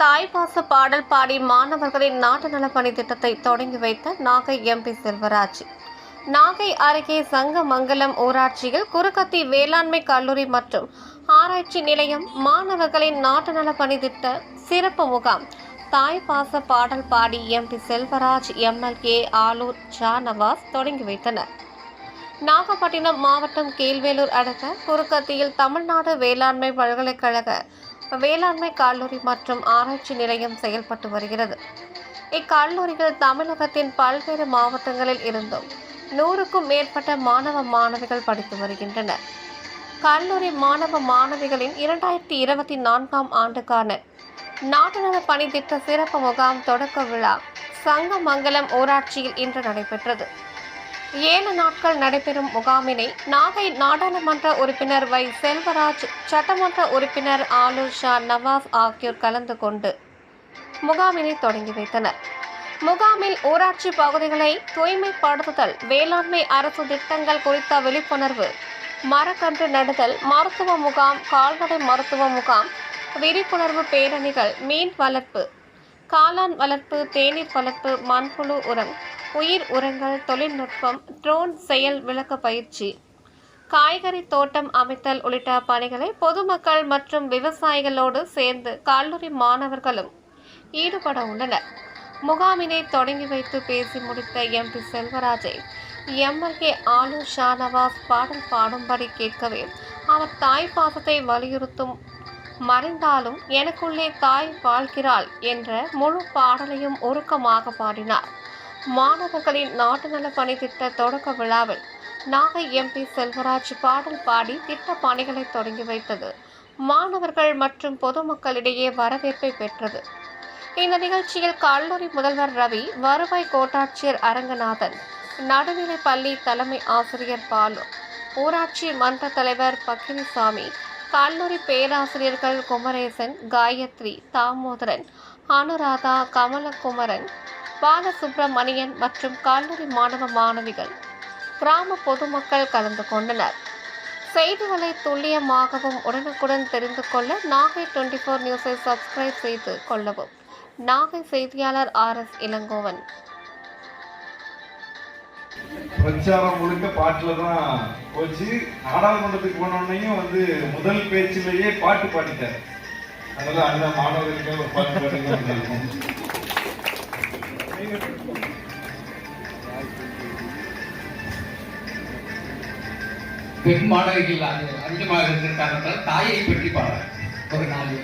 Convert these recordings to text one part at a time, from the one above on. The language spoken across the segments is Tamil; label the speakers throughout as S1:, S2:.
S1: தாய்பாச பாடல் பாடி மாணவர்களின் நாட்டு நலப்பணி திட்டத்தை தொடங்கி வைத்த நாகை எம்பி செல்வராஜ். நாகை அருகே சங்கமங்கலம் ஊராட்சியில் குறுக்கத்தி வேளாண்மை கல்லூரி மற்றும் ஆராய்ச்சி நிலையம் மாணவர்களின் நாட்டு நலப்பணி திட்ட சிறப்பு முகாம். தாய்ப்பாச பாடல் பாடி எம்பி செல்வராஜ் எம்எல்ஏ ஆலூர் ஜா நவாஸ் தொடங்கி வைத்தனர். நாகப்பட்டினம் மாவட்டம் கீழ்வேலூர் அடுத்த குறுக்கத்தியில் தமிழ்நாடு வேளாண்மை பல்கலைக்கழக வேளாண்மை கல்லூரி மற்றும் ஆராய்ச்சி நிலையம் செயல்பட்டு வருகிறது. இக்கல்லூரியில் தமிழகத்தின் பல்வேறு மாவட்டங்களில் இருந்தும் நூறுக்கும் மேற்பட்ட மாணவ மாணவிகள் படித்து வருகின்றனர் கல்லூரி மாணவ மாணவிகளின் இரண்டாயிரத்தி இருபத்தி நான்காம் ஆண்டுக்கான நாட்டுநல பணி திட்ட சிறப்பு முகாம் தொடக்க விழா சங்கமங்கலம் ஊராட்சியில் இன்று நடைபெற்றது. ஏழு நாட்கள் நடைபெறும் முகாமினை நாகை நாடாளுமன்ற உறுப்பினர் வை. செல்வராஜ் சட்டமன்ற உறுப்பினர் ஆலு ஷா நவாஸ் ஆகியோர் கலந்து கொண்டு முகாமினை தொடங்கி வைத்தனர். முகாமில் ஊராட்சி பகுதிகளை தூய்மைப்படுத்துதல் வேளாண்மை அரசு திட்டங்கள் குறித்த விழிப்புணர்வு மரக்கன்று நடுதல் மருத்துவ முகாம் கால்நடை மருத்துவ முகாம் விழிப்புணர்வு பேரணிகள் மீன் வளர்ப்பு காளான் வளர்ப்பு தேநீர் வளர்ப்பு மண்புழு உரம் உயிர் உரங்கள் தொழில்நுட்பம் ட்ரோன் செயல் விளக்க பயிற்சி காய்கறி தோட்டம் அமைத்தல் உள்ளிட்ட பணிகளை பொதுமக்கள் மற்றும் விவசாயிகளோடு சேர்ந்து கல்லூரி மாணவர்களும் ஈடுபட உள்ளனர். முகாமினை தொடங்கி வைத்து பேசி முடித்த எம்பி செல்வராஜை எம்எல்ஏ ஆலு ஷானவாஸ் பாடல் பாடும்படி கேட்கவே அவர் தாய் பாசத்தை வலியுறுத்தும் மறைந்தாலும் எனக்குள்ளே தாய் வாழ்கிறாள் என்ற முழு பாடலையும் உருக்கமாக பாடினார். மாணவர்களின் நாட்டு நல பணி திட்ட தொடக்க விழாவில் நாகை எம்பி செல்வராஜ் பாடல் பாடி திட்ட பணிகளை தொடங்கி வைத்தது. மாணவர்கள் மற்றும் பொதுமக்களிடையே வரவேற்பை பெற்றது. இந்த நிகழ்ச்சியில் கல்லூரி முதல்வர் ரவி வருவாய் கோட்டாட்சியர் அரங்கநாதன் நடுநிலை பள்ளி தலைமை ஆசிரியர் பாலு ஊராட்சி மன்ற தலைவர் பக்கினிசாமி கல்லூரி பேராசிரியர்கள் குமரேசன் காயத்ரி தாமோதரன் அனுராதா கமலகுமரன் பாலசுப்பிரமணியன் மற்றும் கல்லூரி மாணவ மாணவிகள் கிராம பொதுமக்கள் கலந்து கொண்டனர். செய்திகளை துல்லியமாகவும் உடனுக்குடன் தெரிந்து கொள்ள நாகை டுவெண்ட்டி ஃபோர் நியூஸை சப்ஸ்கிரைப் செய்து கொள்ளவும். நாகை செய்தியாளர் ஆர் எஸ் இளங்கோவன்.
S2: பிரச்சாரம் முழுக்க பாட்டுல தான் போச்சு. நாடாளுமன்றத்துக்கு போனோடனையும் வந்து முதல் பேச்சிலேயே பாட்டு பாடிட்டார். அதனால அந்த மாணவர்களுக்கு ஒரு பாட்டு பாடுங்க
S3: பெண் மாணவிகள் அதிகமாக இருக்கிற காரணத்தால் தாயை பற்றி பாட ஒரு நாலு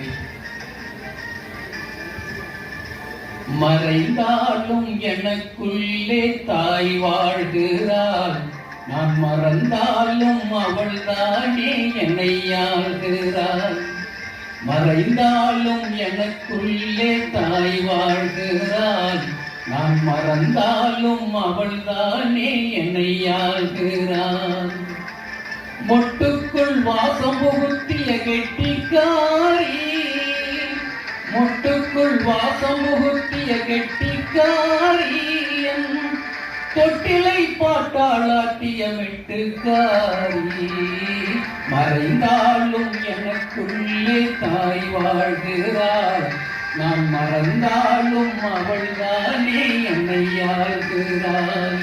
S3: மறைந்தாலும் எனக்குள்ளே தாய் வாழ்கிறாள். நான் மறந்தாலும் அவள் தானே என்னை ஆள்கிறாள். மறைந்தாலும் எனக்குள்ளே தாய் வாழ்கிறாள். நான் மறந்தாலும் அவள் தானே என்னை ஆள்கிறாள். மொட்டுக்குள் வாசம் புகுத்திய கெட்டிக்காரி மொட்டுக்குள் வாசம் புகுத்திய கெட்டிக்காரி தொட்டிலை பாட்டாளாட்டிய மெட்டுக்காரி. மறைந்தாலும் எனக்குள்ளே தாய் வாழ்கிறாள். நான் மறந்தாலும் அவள்தானே என்னை ஆள்கிறாள்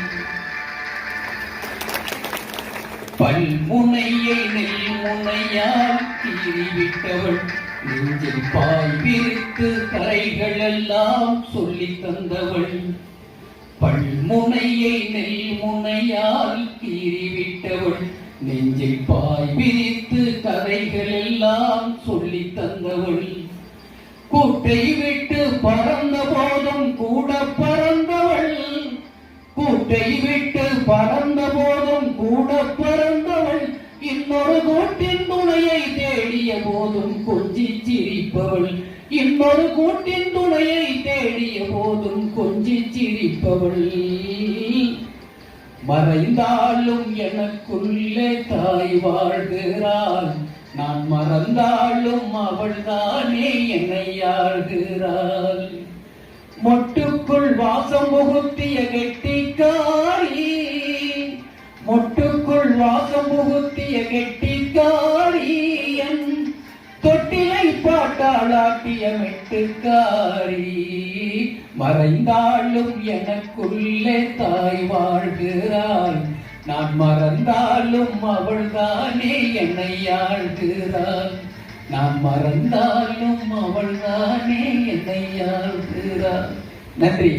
S3: பல்முனையை நெல் முனையால் கீறிவிட்டவள் நெஞ்சில் பாய் விரித்து கரைகள் எல்லாம் சொல்லி தந்தவள் பல்முனையை நெல் முனையால் கீறிவிட்டவள் நெஞ்சில் பாய் விரித்து கதைகள் எல்லாம் சொல்லி தந்தவள். கூட்டை விட்டு பறந்த போதும் கூட பறந்தவள். கூட்டை விட்டு பறந்த போதும் கூட பறந்தவள். இன்னொரு கூட்டின் துணையை தேடிய போதும் கொஞ்சி சிரிப்பவள். இன்னொரு கூட்டின் துணையை தேடிய போதும் கொஞ்சி சிரிப்பவள். மறைந்தாலும் எனக்குள்ளே தாய் வாழ்கிறாள். நான் மறந்தாலும் அவள் தானே என்னை ஆழ்கிறாள் மொட்டுக்குள் வாசம் புகுத்திய கெட்டிக்காரி மொட்டுக்குள் வாசம் புகுத்திய கெட்டிக்காரி என் தொட்டிலை பாட்டாளாட்டிய மெட்டுக்காரி. மறைந்தாலும் எனக்குள்ளே தாய் வாழ்கிறாள். நான் மறந்தாலும் அவள்தானே என்னை ஆழ்கிறாள் நான் மறந்தாலும் அவள்தானே என்னை ஆழ்கிறாள் நன்றி.